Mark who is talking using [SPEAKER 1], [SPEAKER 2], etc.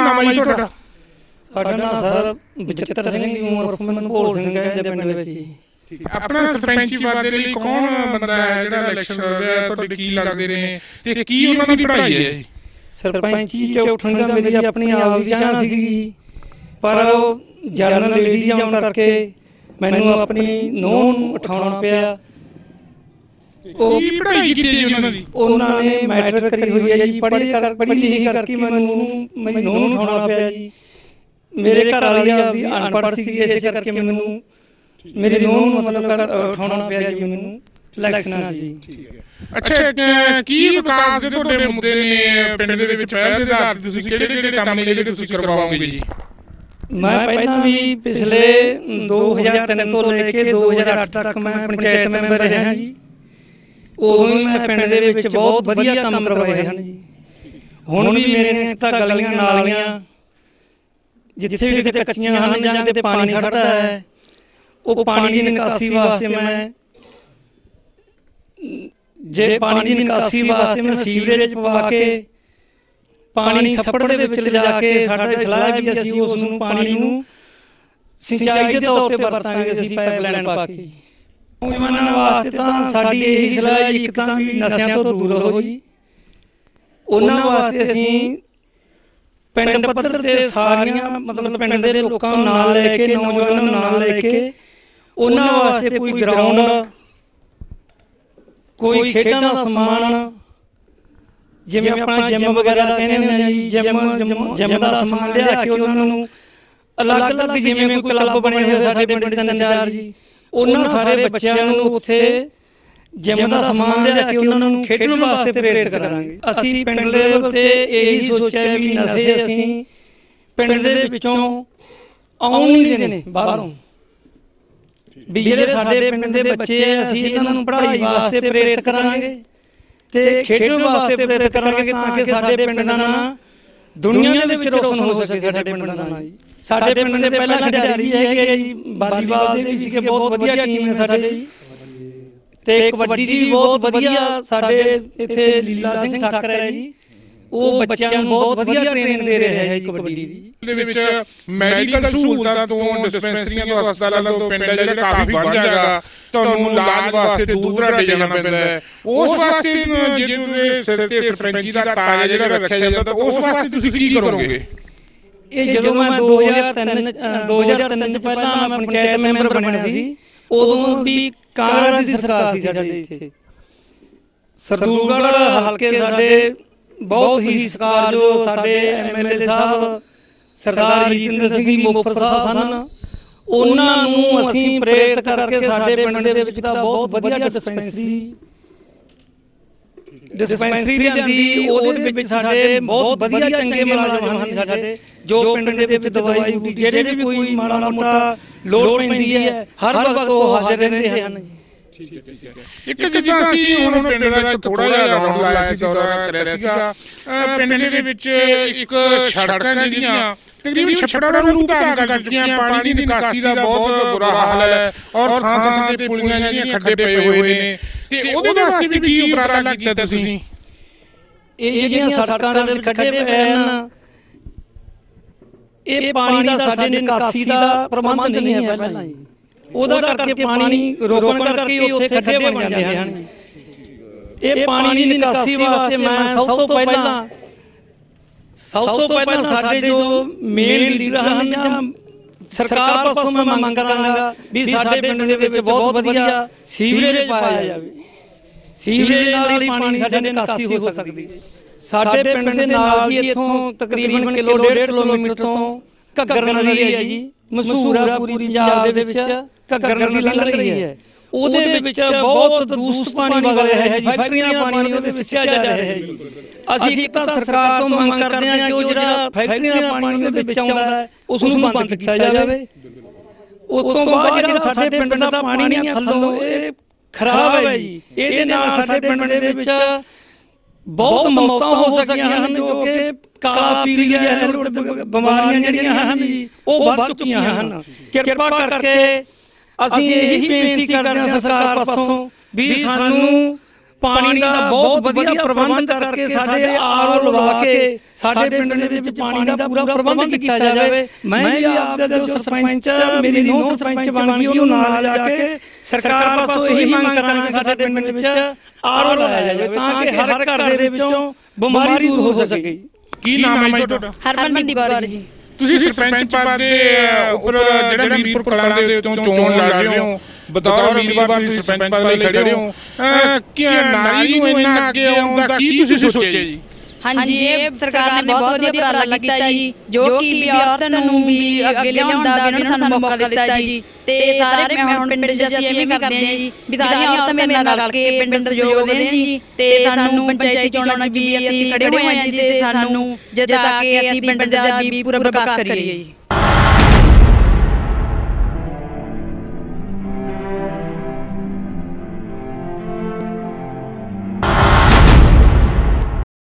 [SPEAKER 1] ਨਾਮ ਹੈ ਜੀ ਤੁਹਾਡਾ?
[SPEAKER 2] ਸਾਡਾ ਨਾਮ ਸਰ ਬਚਿੱਤਰ ਸਿੰਘ ਦੀ ਉਮਰ ਮੈਨੂੰ ਭੋਲ ਸਿੰਘ ਹੈ ਦੇ ਪਿੰਡ ਵਿੱਚ ਜੀ।
[SPEAKER 1] ਆਪਣਾ ਸਰਪੰਚੀ ਪਦ ਦੇ ਲਈ ਕੌਣ ਬੰਦਾ ਹੈ? ਜਿਹੜਾ ਇਲੈਕਸ਼ਨ ਲੜ ਰਿਹਾ ਹੈ? ਤੁਹਾਡੇ ਕੀ ਲੱਗਦੇ ਨੇ? ਤੇ ਕੀ ਉਹਨਾਂ ਦੀ ਪੜ੍ਹਾਈ ਹੈ ਜੀ?
[SPEAKER 2] ਸਰਪੰਚੀ ਚ ਉੱਠਣ ਦਾ ਮੇਰੀ ਆਪਣੀ ਆਪ ਦੀ ਚਾਹਨਾ ਸੀਗੀ ਪਰ ਜਨਰਲ ਲੇਡੀ ਜਾਣ ਕਰਕੇ ਮੈਨੂੰ ਆਪਣੀ ਨੂੰਹ ਨੂੰ ਉਠਾਉਣਾ ਪਿਆ। ਉਹ
[SPEAKER 1] ਕੀ ਪੜ੍ਹਾਈ ਕੀਤੀ ਜੀ ਉਹਨਾਂ ਦੀ?
[SPEAKER 2] ਉਹਨਾਂ ਨੇ ਮੈਟ੍ਰਿਕ ਕਰੀ ਹੋਈ ਹੈ ਜੀ ਪੜ੍ਹੀ ਕਰ ਪੜ੍ਹੀ ਲਿਖੀ ਕਰਕੇ ਮੈਨੂੰ ਮੈਨੂੰ ਉਠਾਉਣਾ ਪਿਆ ਜੀ। ਮੇਰੇ ਘਰ ਵਾਲੀ ਆਪਦੀ ਅਨਪੜ੍ਹ ਸੀ ਇਸੇ ਕਰਕੇ ਮੈਨੂੰ ਮੇਰੀ ਨੂੰ ਮਤਲਬ ਕਰ- ਉਠਾਉਣਾ ਪਿਆ ਜੀ ਮੈਨੂੰ ਇਲੈਕਸ਼ਨਾਂ ਜੀ।
[SPEAKER 1] ਅੱਛਾ ਕੀ ਵਿਕਾਸ ਦੇ ਤੁਹਾਡੇ ਮੁੱਦੇ ਨੇ ਪਿੰਡ ਦੇ ਵਿੱਚ ਪਹਿਲ ਦੇ ਆਧਾਰ ਤੇ ਤੁਸੀਂ ਕਿਹੜੇ ਕਿਹੜੇ ਕੰਮ ਨੇ ਜਿਹੜੇ ਤੁਸੀਂ ਕਰਵਾਓਗੇ ਜੀ?
[SPEAKER 2] ਮੈਂ ਪਹਿਲਾਂ ਵੀ ਪਿਛਲੇ 2003 ਤੋਂ ਲੈ ਕੇ 2008 ਤੱਕ ਮੈਂ ਪੰਚਾਇਤ ਮੈਂਬਰ ਰਿਹਾ ਜੀ। ਉਦੋਂ ਵੀ ਮੈਂ ਪਿੰਡ ਦੇ ਵਿੱਚ ਬਹੁਤ ਵਧੀਆ ਕੰਮ ਕਰਵਾਏ ਹਨ ਜੀ। ਹੁਣ ਵੀ ਮੇਰੇ ਤਾਂ ਗਲੀਆਂ ਨਾਲੀਆਂ ਜਿੱਥੇ ਵੀ ਕਿਤੇ ਕੱਚੀਆਂ ਹਨ ਜਾਂ ਕਿਤੇ ਪਾਣੀ ਖੜਦਾ ਹੈ ਉਹ ਪਾਣੀ ਦੀ ਨਿਕਾਸੀ ਵਾਸਤੇ ਮੈਂ ਜੇ ਪਾਣੀ ਦੀ ਨਿਕਾਸੀ ਵਾਸਤੇ ਮੈਂ ਸੀਵਰੇਜ ਪਵਾ ਕੇ ਪਾਣੀ ਛੱਪੜ ਦੇ ਵਿੱਚ ਲਿਜਾ ਕੇ ਸਾਡਾ ਸਲਾਹ ਵੀ ਅਸੀਂ ਉਸ ਨੂੰ ਪਾਣੀ ਨੂੰ ਸਿੰਚਾਈ ਦੇ ਤੌਰ ਤੇ ਵਰਤਾਂਗੇ ਅਸੀਂ ਪਾਈਪਲਾਈਨ ਪਾ ਕੇ। ਨੌਜਵਾਨਾਂ ਵਾਸਤੇ ਤਾਂ ਸਾਡੀ ਇਹੀ ਸਲਾਹ ਹੈ, ਇੱਕ ਤਾਂ ਵੀ ਨਸ਼ਿਆਂ ਤੋਂ ਦੂਰ ਰਹੋ ਜੀ। ਉਹਨਾਂ ਵਾਸਤੇ ਅਸੀਂ ਪਿੰਡ ਪੱਧਰ ਤੇ ਸਾਰੀਆਂ, ਮਤਲਬ ਪਿੰਡ ਦੇ ਲੋਕਾਂ ਨੂੰ ਨਾਲ ਲੈ ਕੇ, ਨੌਜਵਾਨਾਂ ਨੂੰ ਨਾਲ ਲੈ ਕੇ, ਉਹਨਾਂ ਵਾਸਤੇ ਕੋਈ ਗਰਾਊਂਡ ਕੋਈ ਖੇਡਾਂ ਦਾ ਸਮਾਨ, ਜਿਵੇਂ ਆਪਣਾ ਜਿਮ ਵਗੈਰਾ ਕਹਿੰਦੇ ਹੁੰਦੇ ਜੀ ਜਿਮ ਜਿਮ ਦਾ ਸਮਾਨ ਲਿਆ ਕੇ ਉਹਨਾਂ ਨੂੰ ਅਲੱਗ-ਅਲੱਗ ਜਿਵੇਂ ਕੋਈ ਕਲੱਬ ਬਣੇ ਹੋਏ ਸਾਡੇ ਪਿੰਡ ਦੇ ਤਿੰਨ ਚਾਰ ਜੀ। ਉਹਨਾਂ ਸਾਰੇ ਬੱਚਿਆਂ ਨੂੰ ਉੱਥੇ ਜਿਮ ਦਾ ਸਮਾਨ ਲਿਆ ਕੇ ਉਹਨਾਂ ਨੂੰ ਖੇਡਣ ਵਾਸਤੇ ਪ੍ਰੇਰਿਤ ਕਰਾਂਗੇ। ਅਸੀਂ ਪਿੰਡ ਲੈਵਲ ਤੇ ਇਹੀ ਸੋਚਿਆ ਵੀ ਨਸ਼ੇ ਅਸੀਂ ਪਿੰਡ ਦੇ ਵਿੱਚੋਂ ਆਉਣ ਨਹੀਂ ਦੇਣੇ ਬਾਹਰੋਂ। ਵੀ ਜਿਹੜੇ ਸਾਡੇ ਪਿੰਡ ਦੇ ਬੱਚੇ ਆ ਅਸੀਂ ਇਹਨਾਂ ਨੂੰ ਪੜ੍ਹਾਈ ਵਾਸਤੇ ਪ੍ਰੇਰਿਤ ਕਰਾਂਗੇ ਤੇ ਖੇਡਣ ਵਾਸਤੇ ਪ੍ਰੇਰਿਤ ਕਰਾਂਗੇ ਤਾਂ ਕਿ ਸਾਡੇ ਪਿੰਡ ਦਾ ਨਾਂ ਦੁਨੀਆ ਦੇ ਵਿੱਚ ਰੋਸ਼ਨ ਹੋ ਸਕੇ ਸਾਡੇ ਪਿੰਡ ਦਾ ਨਾਂ ਜੀ। ਸਾਡੇ ਪਿੰਡ ਦੇ ਪਹਿਲਾਂ ਖਿਡਾਰੀ ਵੀ ਹੈਗੇ ਜੀ ਵਾਲੀਬਾਲ ਦੇ ਵੀ ਸੀਗੇ ਬਹੁਤ ਵਧੀਆ ਟੀਮ ਹੈ ਸਾਡੇ ਜੀ। ਤੇ ਕਬੱਡੀ ਦੀ ਵੀ ਬਹੁਤ ਵਧੀਆ ਸਾਡੇ ਇੱਥੇ ਲੀਲਾ ਸਿੰਘ ਠਾਕਰ ਹੈ ਜੀ। ਉਹ ਬੱਚਿਆਂ ਨੂੰ ਬਹੁਤ ਵਧੀਆ ਟ੍ਰੇਨਿੰਗ ਦੇ ਰਿਹਾ ਹੈ ਜੀ ਕਬੱਡੀ ਦੀ।
[SPEAKER 1] ਦੇ। ਵਿੱਚ ਮੈਡੀਕਲ ਸਹੂਲਤਾਂ ਤੋਂ ਡਿਸਪੈਂਸਰੀਆਂ ਤੋਂ ਹਸਪਤਾਲਾਂ ਤੋਂ ਪਿੰਡ ਜਿਹੜਾ ਕਾਫੀ ਵੱਧ ਜਾਏਗਾ ਤੁਹਾਨੂੰ ਇਲਾਜ ਵਾਸਤੇ ਦੂਰ ਦਰਾਡੇ ਜਾਣਾ ਪੈਂਦਾ ਹੈ। ਉਸ ਵਾਸਤੇ ਜੇ ਤੁਸੀਂ ਸਿਰ ਤੇ ਸਰਪੰਚੀ ਦਾ ਤਾਜ ਜਿਹੜਾ ਰੱਖਿਆ ਜਾਂਦਾ ਤਾਂ ਉਸ ਵਾਸਤੇ ਤੁਸੀਂ ਕੀ ਕਰੋਗੇ?
[SPEAKER 2] ਇਹ ਜਦੋਂ ਮੈਂ 2003 ਅ, 2003 ਚ ਪਹਿਲਾਂ ਮੈਂ ਪੰਚਾਇਤ ਮੈਂਬਰ ਬਣਿਆ ਸੀ ਉਦੋਂ ਵੀ ਕਾਂਗਰਸ ਦੀ ਸਰਕਾਰ ਸੀ ਸਾਡੇ ਇੱਥੇ। ਸਰਦੂਲਗੜ੍ਹ ਹਲਕੇ ਸਾਡੇ ਬਹੁਤ ਹੀ ਸਤਿਕਾਰਯੋਗ ਸਾਡੇ ਐਮਐਲਏ ਸਾਹਿਬ ਸਰਦਾਰ ਜੀਤਿੰਦਰ ਸਿੰਘ ਜੀ ਮੁਖਰ ਸਾਹਿਬ ਸਨ। ਉਹਨਾਂ ਨੂੰ ਅਸੀਂ ਪ੍ਰੇਰਿਤ ਕਰਕੇ ਸਾਡੇ ਪਿੰਡ ਦੇ ਵਿੱਚ ਤਾਂ ਬਹੁਤ ਵਧੀਆ ਡਿਸਪੈਂਸਰੀ ਡਿਸਪੈਂਸਰੀ ਲਿਆਂਦੀ। ਉਹਦੇ ਵਿੱਚ ਸਾਡੇ ਬਹੁਤ ਵਧੀਆ ਚੰਗੇ ਮੁਲਾਜ਼ਮ ਹਨ ਸਾਡੇ, ਜੋ ਪਿੰਡ ਦੇ ਵਿੱਚ ਦਵਾਈ ਬੂਟੀ, ਜਿਹੜੇ ਵੀ ਕੋਈ ਮਾੜਾ ਮੋਟਾ ਲੋੜ ਪੈਂਦੀ ਹੈ, ਹਰ ਵਕਤ ਉਹ ਹਾਜ਼ਰ ਰਹਿੰਦੇ ਹਨ।
[SPEAKER 1] ਇੱਕ ਜਿੱਦਾਂ ਅਸੀਂ ਹੁਣ ਪਿੰਡ ਦਾ ਇੱਕ ਥੋੜਾ ਜਿਹਾ ਰਾਉਂਡ ਲਾਇਆ ਸੀ ਦੌਰਾ ਕਰਿਆ ਸੀਗਾ। ਪਿੰਡ ਦੇ ਵਿੱਚ ਇੱਕ ਸੜਕਾਂ ਜਿਹੜੀਆਂ ਤਕਰੀਬਨ ਛੱਪੜਾਂ ਦਾ ਰੂਪ ਧਾਰਨ ਕਰ ਚੁੱਕੀਆਂ ਪਾਣੀ ਦੀ ਨਿਕਾਸੀ ਦਾ ਬਹੁਤ ਬੁਰਾ ਹਾਲ ਹੈ ਔਰ ਥਾਂ ਥਾਂ ਤੇ ਪੁਲੀਆਂ ਜਿਹੜੀਆਂ ਖੱਡੇ ਪਏ ਹੋਏ ਨੇ। ਤੇ ਉਹਦੇ ਵਾਸਤੇ ਵੀ ਕੀ ਉਪਰਾਲਾ ਕੀਤਾ ਤੁਸੀਂ?
[SPEAKER 2] ਇਹ ਜਿਹੜੀਆਂ ਸੜਕਾਂ ਦੇ ਵਿੱਚ ਖੱਡੇ ਪਏ ਹਨ ਇਹ ਪਾਣੀ ਦਾ ਸਾਡੇ ਨਿਕਾਸੀ ਦਾ ਪ੍ਰਬੰਧ ਨਹੀਂ ਹੈ ਪਹਿਲਾਂ ਜੀ ਉਹਦਾ ਕਰਕੇ ਪਾਣੀ ਰੋਕਣ ਕਰਕੇ ਉੱਥੇ ਖੱਡੇ ਬਣ ਜਾਂਦੇ ਹਨ। ਇਹ ਪਾਣੀ ਦੀ ਨਿਕਾਸੀ ਵਾਸਤੇ ਮੈਂ ਸਭ ਤੋਂ ਪਹਿਲਾਂ ਸਭ ਤੋਂ ਪਹਿਲਾਂ ਸਾਡੇ ਜੋ ਮੇਨ ਲੀਡਰ ਹਨ ਜਾਂ ਸਰਕਾਰ ਪਾਸੋਂ ਮੈਂ ਮੰਗ ਕਰਾਂਗਾ ਵੀ ਸਾਡੇ ਪਿੰਡ ਦੇ ਵਿੱਚ ਬਹੁਤ ਵਧੀਆ ਸੀਵਰੇਜ ਪਾਇਆ ਜਾਵੇ। ਸੀਵਰੇਜ ਨਾਲ ਹੀ ਪਾਣੀ ਸਾਡੇ ਨਿਕਾਸੀ ਹੋ ਸਕਦੀ ਸਾਡੇ ਪਿੰਡ ਦੇ ਨਾਲ ਹੀ ਇੱਥੋਂ ਤਕਰੀਬਨ ਕਿਲੋ ਡੇਢ ਕਿਲੋਮੀਟਰ ਤੋਂ ਘੱਗਰ ਨਦੀ ਹੈ ਜੀ ਮਸ਼ਹੂਰ ਆ ਪੂਰੀ ਪੰਜਾਬ ਦੇ ਵਿੱਚ ਘੱਗਰ ਨਦੀ ਲੰਘ ਰਹੀ ਹੈ। ਉਹਦੇ ਵਿੱਚ ਬਹੁਤ ਦੂਸ਼ਿਤ ਪਾਣੀ ਵਗ ਰਿਹਾ ਹੈ ਜੀ ਫੈਕਟਰੀਆਂ ਦਾ ਪਾਣੀ ਉਹਦੇ ਵਿੱਚ ਸਿੱਟਿਆ ਜਾ ਰਿਹਾ ਹੈ ਜੀ। ਅਸੀਂ ਇੱਕ ਤਾਂ ਸਰਕਾਰ ਤੋਂ ਮੰਗ ਕਰਦੇ ਹਾਂ ਕਿ ਉਹ ਜਿਹੜਾ ਫੈਕਟਰੀਆਂ ਦਾ ਪਾਣੀ ਉਹਦੇ ਵਿੱਚ ਆਉਂਦਾ ਹੈ ਉਸ ਨੂੰ ਬੰਦ ਕੀਤਾ ਜਾਵੇ। ਉਸ ਤੋਂ ਬਾਅਦ ਜਿਹੜਾ ਸਾਡੇ ਪਿੰਡ ਦਾ ਪਾਣੀ ਹੈ ਥੱਲੋਂ ਇਹ ਖਰਾਬ ਹੈ ਜੀ। ਇਹਦੇ ਨਾਲ ਸਾਡੇ ਪਿੰਡ ਦੇ ਵਿੱਚ ਬਹੁਤ ਮੌਤਾਂ ਹੋ ਸਕੀਆਂ ਹਨ ਜੋ ਕਿ ਕਾਲਾ ਪੀਲੀਆ ਬਿਮਾਰੀਆਂ ਜਿਹੜੀਆਂ ਹਨ ਜੀ ਉਹ ਵੱਧ ਚੁੱਕੀਆਂ ਹਨ। ਕਿਰਪਾ ਕਰਕੇ ਅਸੀਂ ਇਹੀ ਬੇਨਤੀ ਕਰਦੇ ਹਾਂ ਸਰਕਾਰ ਪਾਸੋਂ ਵੀ ਸਾਨੂੰ ਪਾਣੀ ਦਾ ਬਹੁਤ ਵਧੀਆ ਪ੍ਰਬੰਧ ਕਰਕੇ ਸਾਡੇ ਆਰਓ ਲਵਾ ਕੇ ਸਾਡੇ ਪਿੰਡ ਦੇ ਵਿੱਚ ਪਾਣੀ ਦਾ ਪੂਰਾ ਪ੍ਰਬੰਧ ਕੀਤਾ ਜਾਵੇ। ਮੈਂ ਵੀ ਆਪ ਦਾ ਜੋ ਸਰਪੰਚ ਮੇਰੀ ਨੌ ਸਰਪੰਚ ਬਣ ਗਈ ਉਹਨੂੰ ਨਾਲ ਜਾ ਕੇ ਸਰਕਾਰ ਪਾਸੋਂ ਇਹੀ ਮੰਗ ਕਰਾਂਗੇ ਸਾਡੇ ਪਿੰਡ ਵਿੱਚ ਆਰਓ ਲਾਇਆ ਜਾਵੇ ਤਾਂ ਕਿ ਹਰ ਘਰ ਦੇ ਵਿੱਚੋਂ ਬਿਮਾਰੀ ਦੂਰ ਹੋ ਸਕੇ
[SPEAKER 1] ਕੀ ਨਾਮ ਹੈ ਜੀ ਤੁਹਾਡਾ?
[SPEAKER 3] ਹਰਮਨਦੀਪ ਕੌਰ ਜੀ।
[SPEAKER 1] ਤੁਸੀਂ ਸਰਪੰਚ ਪਦ ਦੇ ਉੱਪਰ ਜਿਹੜਾ ਵੀਰਪੁਰ ਕਲਾਂ ਦੇ ਉੱਤੋਂ ਚੋਣ ਲੜ ਰਹੇ ਹੋ। ਬਤੌਰ ਉਮੀਦਵਾਰ ਤੁਸੀਂ ਸਰਪੰਚ ਪਦ ਲਈ ਖੜੇ ਹੋ। ਕੀ ਨਾਰੀ ਨੂੰ ਇੰਨਾ ਅੱਗੇ ਆਉਣ ਦਾ ਕੀ ਤੁਸੀਂ ਸੋਚਿਆ ਜੀ?
[SPEAKER 3] ਹਾਂਜੀ ਇਹ ਸਰਕਾਰ ਨੇ ਬਹੁਤ ਵਧੀਆ ਉਪਰਾਲਾ ਕੀਤਾ ਜੀ ਜੋ ਕਿ ਵੀ ਔਰਤ ਨੂੰ ਵੀ ਅੱਗੇ ਲਿਆਉਣ ਦਾ ਵੀ ਉਹਨਾਂ ਨੂੰ ਸਾਨੂੰ ਮੌਕਾ ਦਿੱਤਾ ਜੀ। ਤੇ ਸਾਰੇ ਮੈਂ ਹੁਣ ਪਿੰਡ ਚ ਅਸੀਂ ਇਹ ਵੀ ਕਰਦੇ ਹਾਂ ਜੀ। ਵੀ ਸਾਰੀਆਂ ਔਰਤਾਂ ਮੇਰੇ ਨਾਲ ਰਲ ਕੇ ਪਿੰਡ ਨੂੰ ਸਹਿਯੋਗ ਦੇਣ ਜੀ। ਤੇ ਸਾਨੂੰ ਪੰਚਾਇਤੀ ਚੋਣਾਂ 'ਚ ਵੀ ਅਸੀਂ ਖੜੇ ਹੋਏ ਹਾਂ ਜੀ ਤੇ ਸਾਨੂੰ ਜਿੱਤਾ ਕੇ ਅਸੀਂ ਪਿੰਡ ਦਾ ਵੀ ਪੂਰਾ ਵਿਕਾਸ ਕਰੀਏ ਜੀ।